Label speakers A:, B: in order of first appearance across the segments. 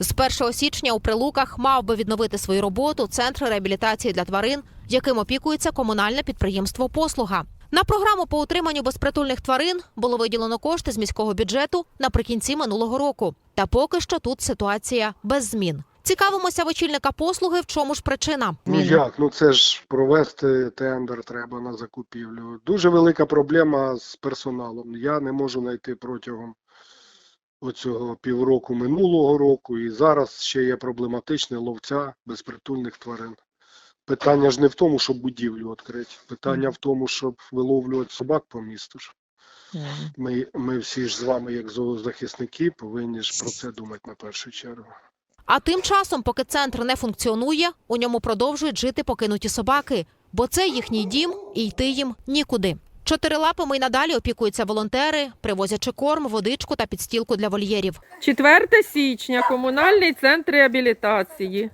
A: З 1 січня у Прилуках мав би відновити свою роботу центр реабілітації для тварин, яким опікується комунальне підприємство Послуга. На програму по утриманню безпритульних тварин було виділено кошти з міського бюджету наприкінці минулого року. Та поки що тут ситуація без змін. Цікавимося в очільника послуги, в чому ж причина.
B: Ну як? Ну це ж провести тендер треба на закупівлю. Дуже велика проблема з персоналом. Я не можу знайти протягом оцього півроку минулого року, і зараз ще є проблематичне ловця безпритульних тварин. Питання ж не в тому, щоб будівлю відкрити. Питання в тому, щоб виловлювати собак по місту. ж. Ми, ми всі ж з вами, як зоозахисники, повинні ж про це думати на першу чергу.
A: А тим часом, поки центр не функціонує, у ньому продовжують жити покинуті собаки, бо це їхній дім і йти їм нікуди. Чотирилапими й надалі опікуються волонтери, привозячи корм, водичку та підстілку для вольєрів.
C: 4 січня, комунальний центр реабілітації.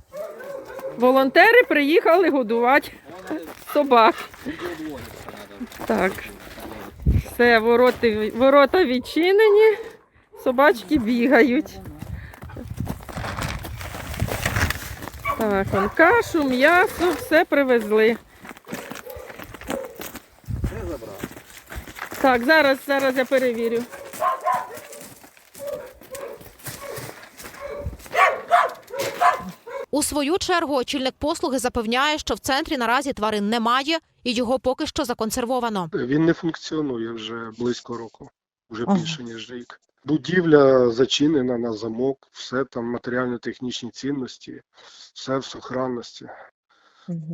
C: Волонтери приїхали годувати собак. Так. Все, вороти, ворота відчинені, собачки бігають. Так, кашу, м'ясо, все привезли. Так, зараз, зараз я перевірю.
A: У свою чергу очільник послуги запевняє, що в центрі наразі тварин немає і його поки що законсервовано.
B: Він не функціонує вже близько року, вже більше ніж рік. Будівля зачинена на замок, все там матеріально-технічні цінності, все в сохранності.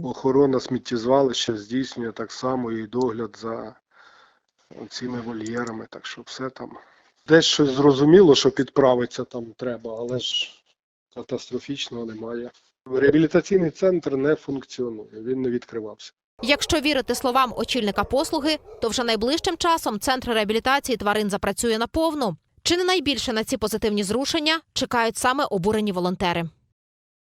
B: Охорона сміттєзвалища здійснює так само і догляд за цими вольєрами, так що все там. Десь щось зрозуміло, що підправиться там треба, але ж катастрофічного немає. Реабілітаційний центр не функціонує, він не відкривався.
A: Якщо вірити словам очільника послуги, то вже найближчим часом центр реабілітації тварин запрацює наповну. Чи не найбільше на ці позитивні зрушення чекають саме обурені волонтери?